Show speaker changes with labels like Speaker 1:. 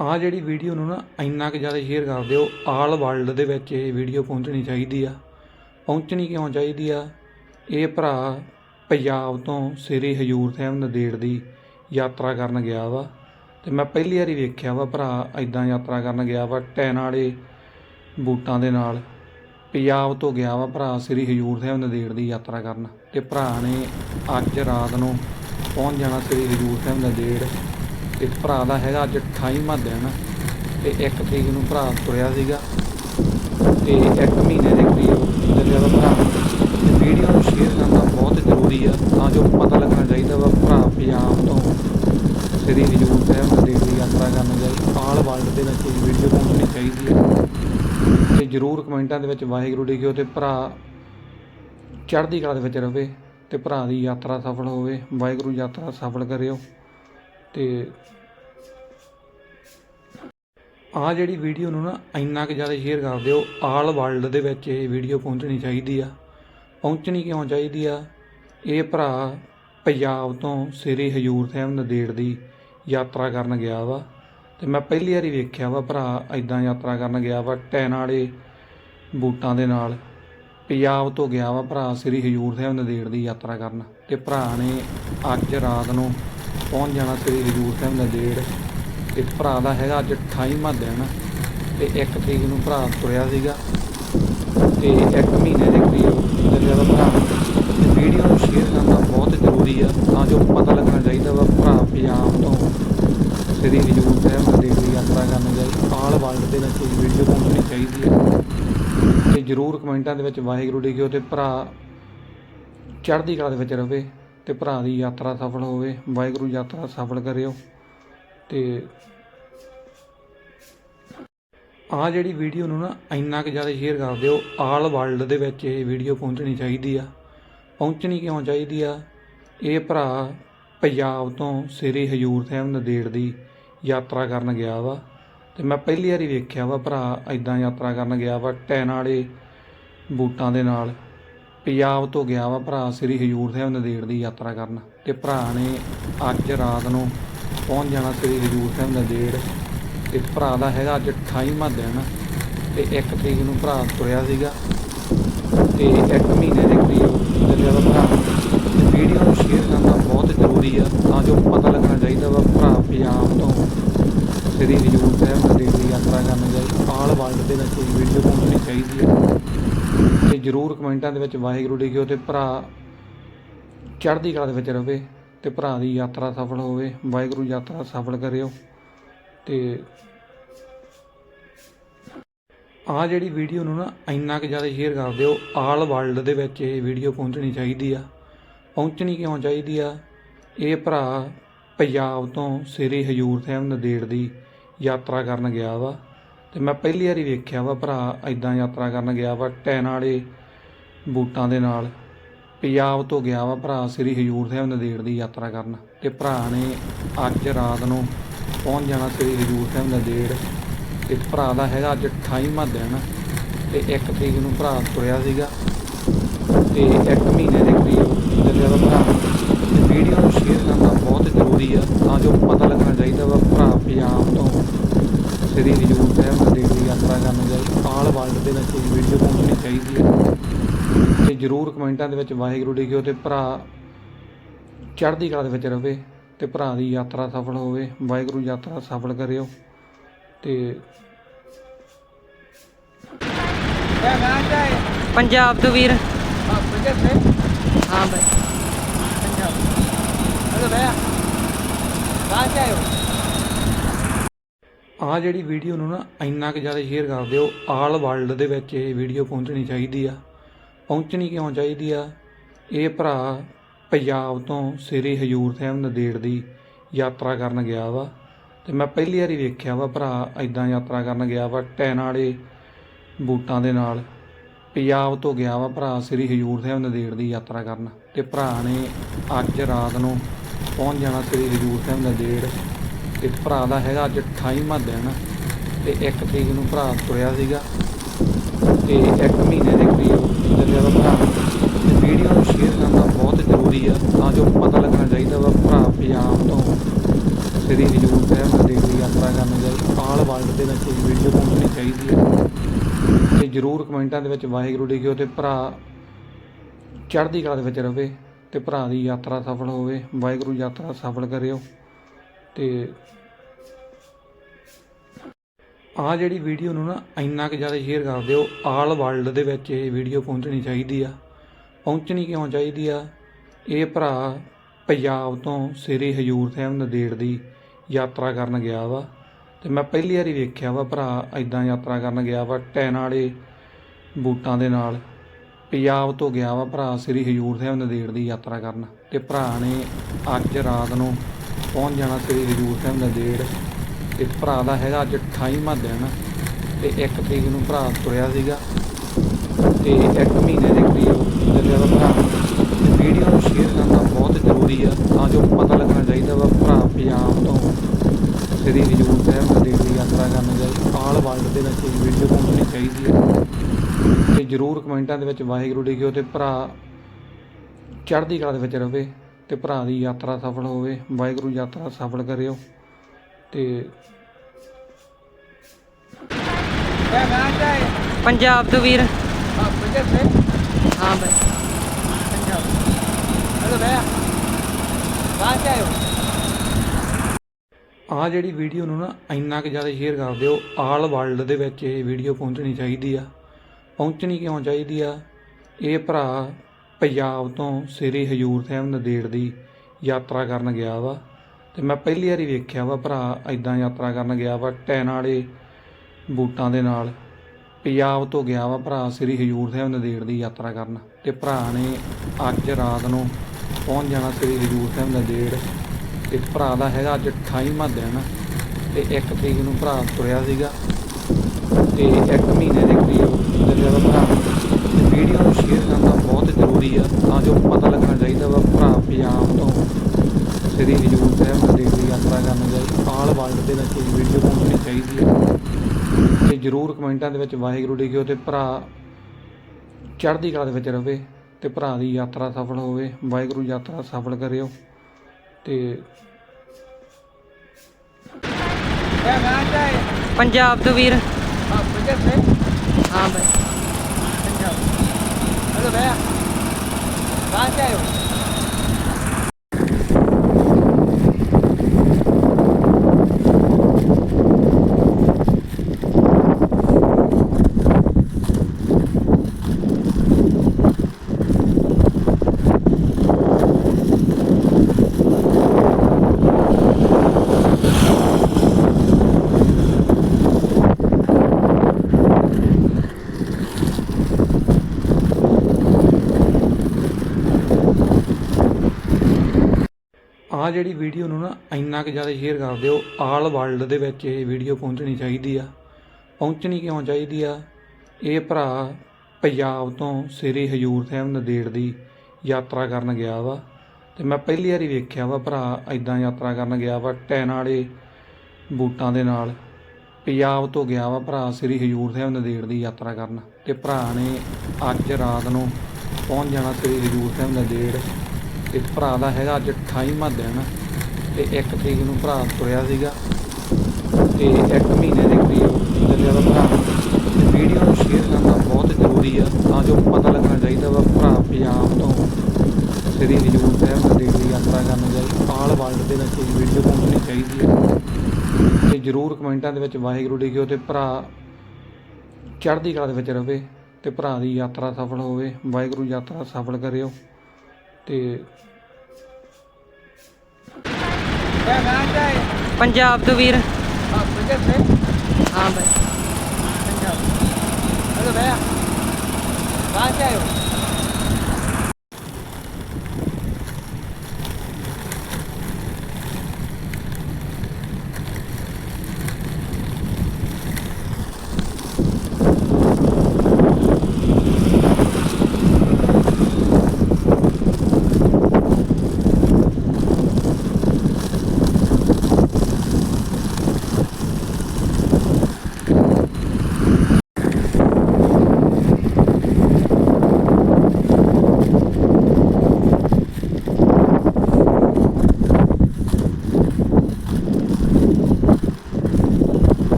Speaker 1: ਆਹ ਜਿਹੜੀ ਵੀਡੀਓ ਨੂੰ ਨਾ ਇੰਨਾ ਕੁ ਜ਼ਿਆਦਾ ਸ਼ੇਅਰ ਕਰ ਦਿਓ, ਆਲ ਵਰਲਡ ਦੇ ਵਿੱਚ ਇਹ ਵੀਡੀਓ ਪਹੁੰਚਣੀ ਚਾਹੀਦੀ ਆ। ਪਹੁੰਚਣੀ ਕਿਉਂ ਚਾਹੀਦੀ ਆ? ਇਹ ਭਰਾ ਪੰਜਾਬ ਤੋਂ ਸ੍ਰੀ ਹਜੂਰ ਸਾਹਿਬ ਨਦੇੜ ਦੀ ਯਾਤਰਾ ਕਰਨ ਗਿਆ ਵਾ। ਤੇ ਮੈਂ ਪਹਿਲੀ ਵਾਰੀ ਵੇਖਿਆ ਵਾ ਭਰਾ ਇਦਾਂ ਯਾਤਰਾ ਕਰਨ ਗਿਆ ਵਾ, ਟੈਨ ਵਾਲੇ ਬੂਟਾਂ ਦੇ ਨਾਲ। ਪੰਜਾਬ ਤੋਂ ਗਿਆ ਵਾ ਭਰਾ ਸ੍ਰੀ ਹਜੂਰ ਸਾਹਿਬ ਨਦੇੜ ਦੀ ਯਾਤਰਾ ਕਰਨ। ਤੇ ਭਰਾ ਨੇ ਅੱਜ ਰਾਤ ਨੂੰ ਪਹੁੰਚ ਜਾਣਾ ਸ੍ਰੀ ਹਜੂਰ ਸਾਹਿਬ ਨਦੇੜ। ਤੇ ਭਰਾ ਦਾ ਹੈਗਾ ਅੱਜ 28ਵਾਂ ਦਿਨ ਤੇ ਇੱਕ ਤਰੀਕ ਨੂੰ ਭਰਾ ਤੁਰਿਆ ਸੀਗਾ ਤੇ ਇੱਕ ਮਹੀਨੇ ਦੇ ਕਰੀਬ ਚੱਲਿਆ ਵਾ ਭਰਾ ਤੇ ਵੀਡੀਓ ਨੂੰ ਸ਼ੇਅਰ ਕਰਨਾ ਬਹੁਤ ਜ਼ਰੂਰੀ ਆ, ਤਾਂ ਜੋ ਪਤਾ ਲੱਗਣਾ ਚਾਹੀਦਾ ਵਾ ਭਰਾ ਪੰਜਾਬ ਤੋਂ ਸ੍ਰੀ ਹਜੂਰ ਸਾਹਿਬ ਨੰਦੇੜ ਦੀ ਯਾਤਰਾ ਕਰਨ ਜਾਈ ਆਲ ਵਰਲਡ ਦੇ ਵਿੱਚ ਇਹ ਵੀਡੀਓ ਪਹੁੰਚਣੀ ਚਾਹੀਦੀ ਹੈ ਤੇ ਜਰੂਰ ਕਮੈਂਟਾਂ ਦੇ ਵਿੱਚ ਵਾਹਿਗੁਰੂ ਲਿਖਿਓ ਤੇ ਭਰਾ ਚੜ੍ਹਦੀ ਕਲਾ ਦੇ ਵਿੱਚ ਰਹੇ ਤੇ ਭਰਾ ਦੀ ਯਾਤਰਾ ਸਫਲ ਹੋਵੇ, ਵਾਹਿਗੁਰੂ ਯਾਤਰਾ ਸਫਲ ਕਰਿਓ ਤੇ ਆ ਜਿਹੜੀ ਵੀਡੀਓ ਨੂੰ ਨਾ ਇੰਨਾ ਕੁ ਜ਼ਿਆਦਾ ਸ਼ੇਅਰ ਕਰ ਦਿਓ, ਆਲ ਵਰਲਡ ਦੇ ਵਿੱਚ ਇਹ ਵੀਡੀਓ ਪਹੁੰਚਣੀ ਚਾਹੀਦੀ ਆ। ਪਹੁੰਚਣੀ ਕਿਉਂ ਚਾਹੀਦੀ ਆ? ਇਹ ਭਰਾ ਪੰਜਾਬ ਤੋਂ ਸ੍ਰੀ ਹਜੂਰ ਸਾਹਿਬ ਨਦੇੜ ਦੀ ਯਾਤਰਾ ਕਰਨ ਗਿਆ ਵਾ। ਤੇ ਮੈਂ ਪਹਿਲੀ ਵਾਰੀ ਵੇਖਿਆ ਵਾ ਭਰਾ ਇਦਾਂ ਯਾਤਰਾ ਕਰਨ ਗਿਆ ਵਾ, ਟੈਨ ਵਾਲੇ ਬੂਟਾਂ ਦੇ ਨਾਲ। ਪੰਜਾਬ ਤੋਂ ਗਿਆ ਵਾ ਭਰਾ ਸ੍ਰੀ ਹਜੂਰ ਸਾਹਿਬ ਨਦੇੜ ਦੀ ਯਾਤਰਾ ਕਰਨ ਤੇ ਭਰਾ ਨੇ ਅੱਜ ਰਾਤ ਨੂੰ ਪਹੁੰਚ ਜਾਣਾ ਸ੍ਰੀ ਹਜੂਰ ਸਾਹਿਬ ਨਦੇੜ। ਤੇ ਭਰਾ ਦਾ ਹੈਗਾ, ਅੱਜ 28ਵਾਂ ਦਿਨ ਤੇ ਇੱਕ ਤਰੀਕ ਨੂੰ ਭਰਾ ਤੁਰਿਆ ਸੀਗਾ, ਤੇ ਇੱਕ ਮਹੀਨੇ ਦੇ ਕਰੀਬ ਚੱਲਿਆ ਵਾ ਭਰਾ ਤੇ ਵੀਡੀਓ ਨੂੰ ਸ਼ੇਅਰ ਕਰਨਾ ਬਹੁਤ ਜ਼ਰੂਰੀ ਆ, ਤਾਂ ਜੋ ਪਤਾ ਲੱਗਣਾ ਚਾਹੀਦਾ ਵਾ ਭਰਾ ਪੰਜਾਬ ਤੋਂ ਸ੍ਰੀ ਹਜੂਰ ਸਾਹਿਬ ਨੰਦੇੜ ਦੀ ਯਾਤਰਾ ਕਰਨ ਜਾਈ ਆਲ ਵਰਲਡ ਦੇ ਵਿੱਚ ਵੀਡੀਓ ਪਹੁੰਚਣੀ ਚਾਹੀਦੀ ਹੈ ਤੇ ਜਰੂਰ ਕਮੈਂਟਾਂ ਦੇ ਵਿੱਚ ਵਾਹਿਗੁਰੂ ਲਿਖਿਓ ਤੇ ਭਰਾ ਚੜ੍ਹਦੀ ਕਲਾ ਦੇ ਵਿੱਚ ਰਹੇ ਤੇ ਭਰਾ ਦੀ ਯਾਤਰਾ ਸਫਲ ਹੋਵੇ। ਵਾਹਿਗੁਰੂ ਯਾਤਰਾ ਸਫਲ ਕਰਿਓ। ਤੇ ਆ ਜਿਹੜੀ ਵੀਡੀਓ ਨੂੰ ਨਾ ਇੰਨਾ ਕੁ ਜ਼ਿਆਦਾ ਸ਼ੇਅਰ ਕਰ ਦਿਓ, ਆਲ ਵਰਲਡ ਦੇ ਵਿੱਚ ਇਹ ਵੀਡੀਓ ਪਹੁੰਚਣੀ ਚਾਹੀਦੀ ਆ। ਪਹੁੰਚਣੀ ਕਿਉਂ ਚਾਹੀਦੀ ਆ? ਇਹ ਭਰਾ ਪੰਜਾਬ ਤੋਂ ਸ੍ਰੀ ਹਜੂਰ ਸਾਹਿਬ ਨਦੇੜ ਦੀ ਯਾਤਰਾ ਕਰਨ ਗਿਆ ਵਾ। ਤੇ ਮੈਂ ਪਹਿਲੀ ਵਾਰੀ ਵੇਖਿਆ ਵਾ ਭਰਾ ਇਦਾਂ ਯਾਤਰਾ ਕਰਨ ਗਿਆ ਵਾ, ਟੈਨ ਵਾਲੇ ਬੂਟਾਂ ਦੇ ਨਾਲ। ਪੰਜਾਬ ਤੋਂ ਗਿਆ ਵਾ ਭਰਾ ਸ੍ਰੀ ਹਜੂਰ ਸਾਹਿਬ ਨਦੇੜ ਦੀ ਯਾਤਰਾ ਕਰਨ ਤੇ ਭਰਾ ਨੇ ਅੱਜ ਰਾਤ ਨੂੰ ਪਹੁੰਚ ਜਾਣਾ ਸ੍ਰੀ ਹਜੂਰ ਸਾਹਿਬ ਨੰਦੇੜ ਤੇ ਭਰਾ ਦਾ ਹੈਗਾ ਅੱਜ 28ਵਾਂ ਦਿਨ ਤੇ ਇੱਕ ਤਰੀਕ ਨੂੰ ਭਰਾ ਤੁਰਿਆ ਸੀਗਾ। ਤੇ ਇੱਕ ਮਹੀਨੇ ਦੇ ਕਰੀਬ ਚੱਲਿਆ ਵਾ ਭਰਾ ਵੀਡੀਓ ਨੂੰ ਸ਼ੇਅਰ ਕਰਨਾ ਬਹੁਤ ਜ਼ਰੂਰੀ ਆ। ਤਾਂ ਜੋ ਪਤਾ ਲੱਗਣਾ ਚਾਹੀਦਾ ਵਾ ਭਰਾ ਪੰਜਾਬ ਤੋਂ ਸ੍ਰੀ ਹਜੂਰ ਸਾਹਿਬ ਨੰਦੇੜ ਦੀ ਯਾਤਰਾ ਕਰਨ ਜਾਈ ਆਲ ਵਰਲਡ ਦੇ ਵਿੱਚ ਇਹ ਵੀਡੀਓ ਪਹੁੰਚਣੀ ਚਾਹੀਦੀ ਹੈ ਤੇ ਜਰੂਰ ਕਮੈਂਟਾਂ ਦੇ ਵਿੱਚ ਵਾਹਿਗੁਰੂ ਲਿਖਿਓ ਤੇ ਭਰਾ ਚੜ੍ਹਦੀ ਕਲਾ ਦੇ ਵਿੱਚ ਰਹੇ ਤੇ ਭਰਾ ਦੀ ਯਾਤਰਾ ਸਫਲ ਹੋਵੇ, ਵਾਹਿਗੁਰੂ ਯਾਤਰਾ ਸਫਲ ਕਰਿਓ ਤੇ ਆ ਜਿਹੜੀ ਵੀਡੀਓ ਨੂੰ ਨਾ ਇੰਨਾ ਕੁ ਜ਼ਿਆਦਾ ਸ਼ੇਅਰ ਕਰ ਦਿਓ, ਆਲ ਵਰਲਡ ਦੇ ਵਿੱਚ ਇਹ ਵੀਡੀਓ ਪਹੁੰਚਣੀ ਚਾਹੀਦੀ ਆ। ਪਹੁੰਚਣੀ ਕਿਉਂ ਚਾਹੀਦੀ ਆ? ਇਹ ਭਰਾ ਪੰਜਾਬ ਤੋਂ ਸ੍ਰੀ ਹਜੂਰ ਸਾਹਿਬ ਨਦੇੜ ਦੀ ਯਾਤਰਾ ਕਰਨ ਗਿਆ ਵਾ ਤੇ ਮੈਂ ਪਹਿਲੀ ਵਾਰੀ ਵੇਖਿਆ ਵਾ ਭਰਾ ਇਦਾਂ ਯਾਤਰਾ ਕਰਨ ਗਿਆ ਵਾ, ਟੈਨ ਵਾਲੇ ਬੂਟਾਂ ਦੇ ਨਾਲ। ਪੰਜਾਬ ਤੋਂ ਗਿਆ ਵਾ ਭਰਾ, ਸ੍ਰੀ ਹਜੂਰ ਸਾਹਿਬ ਨਦੇੜ ਦੀ ਯਾਤਰਾ ਕਰਨ ਤੇ ਭਰਾ ਨੇ ਅੱਜ ਰਾਤ ਨੂੰ ਪਹੁੰਚ ਜਾਣਾ ਸ੍ਰੀ ਹਜੂਰ ਸਾਹਿਬ ਨੰਦੇੜ ਤੇ ਭਰਾ ਦਾ ਹੈਗਾ ਅੱਜ 28ਵਾਂ ਦਿਨ ਤੇ ਇੱਕ ਤਰੀਕ ਨੂੰ ਭਰਾ ਤੁਰਿਆ ਸੀਗਾ ਤੇ ਇੱਕ ਮਹੀਨੇ ਦੇ ਕਰੀਬ ਚੱਲਿਆ ਵਾ ਭਰਾ। ਤੇ ਵੀਡੀਓ ਨੂੰ ਸ਼ੇਅਰ ਕਰਨਾ ਬਹੁਤ ਜ਼ਰੂਰੀ ਆ, ਤਾਂ ਜੋ ਪਤਾ ਲੱਗਣਾ ਚਾਹੀਦਾ ਵਾ ਭਰਾ ਪੰਜਾਬ ਤੋਂ ਸ੍ਰੀ ਹਜੂਰ ਸਾਹਿਬ ਨੰਦੇੜ ਦੀ ਯਾਤਰਾ ਕਰਨ ਜਾਈ ਆਲ ਵਰਲਡ ਦੇ ਵਿੱਚ ਵੀਡੀਓ ਪਹੁੰਚਣੀ ਚਾਹੀਦੀ ਹੈ ਤੇ ਜਰੂਰ ਕਮੈਂਟਾਂ ਦੇ ਵਿੱਚ ਵਾਹਿਗੁਰੂ ਲਿਖਿਓ ਤੇ ਭਰਾ ਚੜ੍ਹਦੀ ਕਲਾ ਦੇ ਵਿੱਚ ਰਹੇ ਤੇ ਭਰਾ ਦੀ ਯਾਤਰਾ ਸਫਲ ਹੋਵੇ ਵਾਹਿਗੁਰੂ ਯਾਤਰਾ ਸਫਲ ਕਰਿਓ ਤੇ
Speaker 2: ਪੰਜਾਬ ਤੋਂ ਵੀਰ। ਹਾਂ
Speaker 1: ਆ ਜਿਹੜੀ ਵੀਡੀਓ ਨੂੰ ਨਾ ਇੰਨਾ ਕਿ ਜ਼ਿਆਦਾ ਸ਼ੇਅਰ ਕਰ ਦਿਓ ਆਲ ਵਰਲਡ ਦੇ ਵਿੱਚ ਇਹ ਵੀਡੀਓ ਪਹੁੰਚਣੀ ਚਾਹੀਦੀ ਆ। ਪਹੁੰਚਣੀ ਕਿਉਂ ਚਾਹੀਦੀ ਆ? ਇਹ ਭਰਾ ਪੰਜਾਬ ਤੋਂ ਸ੍ਰੀ ਹਜੂਰ ਸਾਹਿਬ ਨਦੇੜ ਦੀ ਯਾਤਰਾ ਕਰਨ ਗਿਆ ਵਾ ਤੇ ਮੈਂ ਪਹਿਲੀ ਵਾਰੀ ਵੇਖਿਆ ਵਾ ਭਰਾ ਇਦਾਂ ਯਾਤਰਾ ਕਰਨ ਗਿਆ ਵਾ ਟੈਨ ਵਾਲੇ ਬੂਟਾਂ ਦੇ ਨਾਲ। ਪੰਜਾਬ ਤੋਂ ਗਿਆ ਵਾ ਭਰਾ ਸ੍ਰੀ ਹਜੂਰ ਸਾਹਿਬ ਨਦੇੜ ਦੀ ਯਾਤਰਾ ਕਰਨ ਤੇ ਭਰਾ ਨੇ ਅੱਜ ਰਾਤ ਨੂੰ ਪਹੁੰਚ ਜਾਣਾ ਸ੍ਰੀ ਹਜੂਰ ਸਾਹਿਬ ਨਦੇੜ ਤੇ ਭਰਾ ਦਾ ਹੈਗਾ ਅੱਜ 28ਵਾਂ ਦਿਨ ਤੇ ਇੱਕ ਤਰੀਕ ਨੂੰ ਭਰਾ ਤੁਰਿਆ ਸੀਗਾ ਤੇ ਇੱਕ ਮਹੀਨੇ ਦੇ ਕਰੀਬ ਵਾ ਭਰਾ। ਤੇ ਵੀਡੀਓ ਨੂੰ ਸ਼ੇਅਰ ਕਰਨਾ ਬਹੁਤ ਜ਼ਰੂਰੀ ਆ। ਤਾਂ ਜੋ ਪਤਾ ਲੱਗਣਾ ਚਾਹੀਦਾ ਵਾ ਭਰਾ ਪੰਜਾਬ ਤੋਂ ਸ੍ਰੀ ਹਜੂਰ ਸਾਹਿਬ ਨੰਦੇੜ ਦੀ ਯਾਤਰਾ ਕਰਨ ਜਾਈ ਦੇ ਵਿੱਚ ਇਹ ਵੀਡੀਓ ਪਹੁੰਚਣੀ ਚਾਹੀਦੀ ਹੈ ਤੇ ਜਰੂਰ ਕਮੈਂਟਾਂ ਦੇ ਵਿੱਚ ਵਾਹਿਗੁਰੂ ਲਿਖਿਓ ਤੇ ਭਰਾ ਚੜ੍ਹਦੀ ਕਲਾ ਦੇ ਵਿੱਚ ਰਹੇ ਤੇ ਭਰਾ ਦੀ ਯਾਤਰਾ ਸਫਲ ਹੋਵੇ। ਵਾਹਿਗੁਰੂ ਯਾਤਰਾ ਸਫਲ ਕਰਿਓ। ਤੇ ਆ ਜਿਹੜੀ ਵੀਡੀਓ ਨੂੰ ਨਾ ਇੰਨਾ ਕੁ ਜ਼ਿਆਦਾ ਸ਼ੇਅਰ ਕਰ ਦਿਓ, ਆਲ ਵਰਲਡ ਦੇ ਵਿੱਚ ਇਹ ਵੀਡੀਓ ਪਹੁੰਚਣੀ ਚਾਹੀਦੀ ਆ। ਪਹੁੰਚਣੀ ਕਿਉਂ ਚਾਹੀਦੀ ਆ? ਇਹ ਭਰਾ ਪੰਜਾਬ ਤੋਂ ਸ੍ਰੀ ਹਜੂਰ ਸਾਹਿਬ ਨਦੇੜ ਦੀ ਯਾਤਰਾ ਕਰਨ ਗਿਆ ਵਾ। ਤੇ ਮੈਂ ਪਹਿਲੀ ਵਾਰੀ ਵੇਖਿਆ ਵਾ ਭਰਾ ਐਦਾਂ ਯਾਤਰਾ ਕਰਨ ਗਿਆ ਵਾ, ਟੈਨ ਵਾਲੇ ਬੂਟਾਂ ਦੇ ਨਾਲ। ਪੰਜਾਬ ਤੋਂ ਗਿਆ ਵਾ ਭਰਾ ਸ੍ਰੀ ਹਜੂਰ ਸਾਹਿਬ ਨਦੇੜ ਦੀ ਯਾਤਰਾ ਕਰਨ। ਤੇ ਭਰਾ ਨੇ ਅੱਜ ਰਾਤ ਨੂੰ ਪਹੁੰਚ ਜਾਣਾ ਸ੍ਰੀ ਹਜੂਰ ਸਾਹਿਬ ਨਦੇੜ। ਤੇ ਭਰਾ ਦਾ ਹੈਗਾ, ਅੱਜ 28ਵਾਂ ਦਿਨ ਤੇ 1 ਤਰੀਕ ਨੂੰ ਭਰਾ ਤੁਰਿਆ ਸੀਗਾ। ਤੇ ਇੱਕ ਮਹੀਨੇ ਦੇ ਕਰੀਬ ਚੱਲਿਆ ਵਾ ਭਰਾ। ਤੇ ਵੀਡੀਓ ਨੂੰ ਸ਼ੇਅਰ ਕਰਨਾ ਬਹੁਤ ਜ਼ਰੂਰੀ ਆ, ਤਾਂ ਜੋ ਪਤਾ ਲੱਗਣਾ ਚਾਹੀਦਾ ਵਾ ਭਰਾ ਪੰਜਾਬ ਤੋਂ ਸ੍ਰੀ ਹਜੂਰ ਸਾਹਿਬ ਨੰਦੇੜ ਦੀ ਯਾਤਰਾ ਕਰਨ ਜਾਈ ਆਲ ਵਰਲਡ ਦੇ ਵਿੱਚ ਇਹ ਵੀਡੀਓ ਪਹੁੰਚਣੀ ਚਾਹੀਦੀ ਹੈ ਤੇ ਜਰੂਰ ਕਮੈਂਟਾਂ ਦੇ ਵਿੱਚ ਵਾਹਿਗੁਰੂ ਲਿਖਿਓ ਤੇ ਭਰਾ ਚੜ੍ਹਦੀ ਕਲਾ ਦੇ ਵਿੱਚ ਰਹੇ ਤੇ ਭਰਾ ਦੀ ਯਾਤਰਾ ਸਫਲ ਹੋਵੇ। ਵਾਹਿਗੁਰੂ ਯਾਤਰਾ ਸਫਲ ਕਰਿਓ। ਤੇ
Speaker 2: ਪੰਜਾਬ ਤੋਂ ਵੀਰ। ਹਾਂ
Speaker 1: ਆ ਜਿਹੜੀ ਵੀਡੀਓ ਨੂੰ ਨਾ ਇੰਨਾ ਕਿ ਜ਼ਿਆਦਾ ਸ਼ੇਅਰ ਕਰ ਦਿਓ ਆਲ ਵਰਲਡ ਦੇ ਵਿੱਚ ਇਹ ਵੀਡੀਓ ਪਹੁੰਚਣੀ ਚਾਹੀਦੀ ਆ। ਪਹੁੰਚਣੀ ਕਿਉਂ ਚਾਹੀਦੀ ਆ? ਇਹ ਭਰਾ ਪੰਜਾਬ ਤੋਂ ਸ੍ਰੀ ਹਜੂਰ ਸਾਹਿਬ ਨਦੇੜ ਦੀ ਯਾਤਰਾ ਕਰਨ ਗਿਆ ਵਾ। ਤੇ ਮੈਂ ਪਹਿਲੀ ਵਾਰੀ ਵੇਖਿਆ ਵਾ ਭਰਾ ਐਦਾਂ ਯਾਤਰਾ ਕਰਨ ਗਿਆ ਵਾ, ਟੈਨ ਵਾਲੇ ਬੂਟਾਂ ਦੇ ਨਾਲ। ਪੰਜਾਬ ਤੋਂ ਗਿਆ ਵਾ ਭਰਾ, ਸ੍ਰੀ ਹਜੂਰ ਸਾਹਿਬ ਨੰਦੇੜ ਦੀ ਯਾਤਰਾ ਕਰਨ। ਤੇ ਭਰਾ ਨੇ ਅੱਜ ਰਾਤ ਨੂੰ ਪਹੁੰਚ ਜਾਣਾ ਸ੍ਰੀ ਹਜੂਰ ਸਾਹਿਬ ਨੰਦੇੜ। ਤੇ ਭਰਾ ਦਾ ਹੈਗਾ ਅੱਜ 28ਵਾਂ ਦਿਨ, ਤੇ 1 ਤਰੀਕ ਨੂੰ ਭਰਾ ਤੁਰਿਆ ਸੀਗਾ। ਤੇ ਇੱਕ ਮਹੀਨੇ ਦੇ ਕਰੀਬ ਚੱਲਿਆ ਵਾ, ਭਰਾ, ਵੀਡੀਓ ਨੂੰ ਸ਼ੇਅਰ ਕਰਨਾ ਬਹੁਤ ਜ਼ਰੂਰੀ ਆ, ਤਾਂ ਜੋ ਪਤਾ ਲੱਗਣਾ ਚਾਹੀਦਾ ਵਾ, ਭਰਾ ਪੰਜਾਬ ਤੋਂ ਭਰੋਸੇ ਦੀ ਹਜ਼ੂਰ ਸਾਹਿਬ ਦੇ ਦੀ ਯਾਤਰਾ ਕਰਨ ਗਏ ਆਲ ਵਰਲਡ ਦੇ ਵਿੱਚ ਇਹ ਵੀਡੀਓ ਪਹੁੰਚਣੀ ਚਾਹੀਦੀ ਹੈ। ਤੇ ਜਰੂਰ ਕਮੈਂਟਾਂ ਦੇ ਵਿੱਚ ਵਾਹਿਗੁਰੂ ਲਿਖਿਓ ਤੇ ਭਰਾ ਚੜ੍ਹਦੀ ਕਲਾ ਦੇ ਵਿੱਚ ਰਹੇ ਤੇ ਭਰਾ ਦੀ ਯਾਤਰਾ ਸਫਲ ਹੋਵੇ ਵਾਹਿਗੁਰੂ ਯਾਤਰਾ ਸਫਲ ਕਰਿਓ ਤੇ
Speaker 2: ਪੰਜਾਬ ਤੋਂ ਵੀਰ।
Speaker 3: ਹਾਂ ਪੰਜਾਬ। ਸੇ
Speaker 2: ਹਾਂ
Speaker 3: ਭਾਈ ਪੰਜਾਬ ਹਲੋ ਭਾਈ ਕਹਾਂ ਜਾਇਓ।
Speaker 1: ਆ ਜਿਹੜੀ ਵੀਡੀਓ ਨੂੰ ਨਾ ਇੰਨਾ ਕੁ ਜ਼ਿਆਦਾ ਸ਼ੇਅਰ ਕਰ ਦਿਓ, ਆਲ ਵਰਲਡ ਦੇ ਵਿੱਚ ਇਹ ਵੀਡੀਓ ਪਹੁੰਚਣੀ ਚਾਹੀਦੀ ਆ। ਪਹੁੰਚਣੀ ਕਿਉਂ ਚਾਹੀਦੀ ਆ? ਇਹ ਭਰਾ ਪੰਜਾਬ ਤੋਂ ਸ੍ਰੀ ਹਜੂਰ ਸਾਹਿਬ ਨਦੇੜ ਦੀ ਯਾਤਰਾ ਕਰਨ ਗਿਆ ਵਾ। ਤੇ ਮੈਂ ਪਹਿਲੀ ਵਾਰੀ ਵੇਖਿਆ ਵਾ ਭਰਾ ਐਦਾਂ ਯਾਤਰਾ ਕਰਨ ਗਿਆ ਵਾ, ਟੈਨ ਵਾਲੇ ਬੂਟਾਂ ਦੇ ਨਾਲ। ਪੰਜਾਬ ਤੋਂ ਗਿਆ ਵਾ ਭਰਾ ਸ੍ਰੀ ਹਜੂਰ ਸਾਹਿਬ ਨਦੇੜ ਦੀ ਯਾਤਰਾ ਕਰਨ। ਤੇ ਭਰਾ ਨੇ ਅੱਜ ਰਾਤ ਨੂੰ ਪਹੁੰਚ ਜਾਣਾ ਸ੍ਰੀ ਹਜੂਰ ਸਾਹਿਬ ਨਦੇੜ। ਤੇ ਭਰਾ ਦਾ ਹੈਗਾ, ਅੱਜ 28ਵਾਂ ਦਿਨ ਤੇ 1 ਤਰੀਕ ਨੂੰ ਭਰਾ ਤੁਰਿਆ ਸੀਗਾ, ਤੇ ਇੱਕ ਮਹੀਨੇ ਦੇ ਕਰੀਬ ਚੱਲਿਆ ਵਾ ਭਰਾ। ਤੇ ਵੀਡੀਓ ਨੂੰ ਸ਼ੇਅਰ ਕਰਨਾ ਬਹੁਤ ਜ਼ਰੂਰੀ ਆ, ਤਾਂ ਜੋ ਪਤਾ ਲੱਗਣਾ ਚਾਹੀਦਾ ਵਾ ਭਰਾ ਪੰਜਾਬ ਤੋਂ ਸ੍ਰੀ ਹਜੂਰ ਸਾਹਿਬ ਨੰਦੇੜ ਦੀ ਯਾਤਰਾ ਕਰਨ ਜਾਈ ਆਲ ਵਰਲਡ ਦੇ ਵਿੱਚ ਇਹ ਵੀਡੀਓ ਪਹੁੰਚਣੀ ਚਾਹੀਦੀ ਹੈ ਤੇ ਜਰੂਰ ਕਮੈਂਟਾਂ ਦੇ ਵਿੱਚ ਵਾਹਿਗੁਰੂ ਲਿਖਿਓ ਤੇ ਭਰਾ ਚੜ੍ਹਦੀ ਕਲਾ ਦੇ ਵਿੱਚ ਰਹੇ ਤੇ ਭਰਾ ਦੀ ਯਾਤਰਾ ਸਫਲ ਹੋਵੇ, ਵਾਹਿਗੁਰੂ ਯਾਤਰਾ ਸਫਲ ਕਰਿਓ। ਤੇ
Speaker 2: ਪੰਜਾਬ ਤੋਂ ਵੀਰ। ਹਾਂ
Speaker 3: ਭਾਈ ਪੰਜਾਬ। ਅਰੇ ਭਾਈ ਕਹਾਂ ਆਏ ਹੋ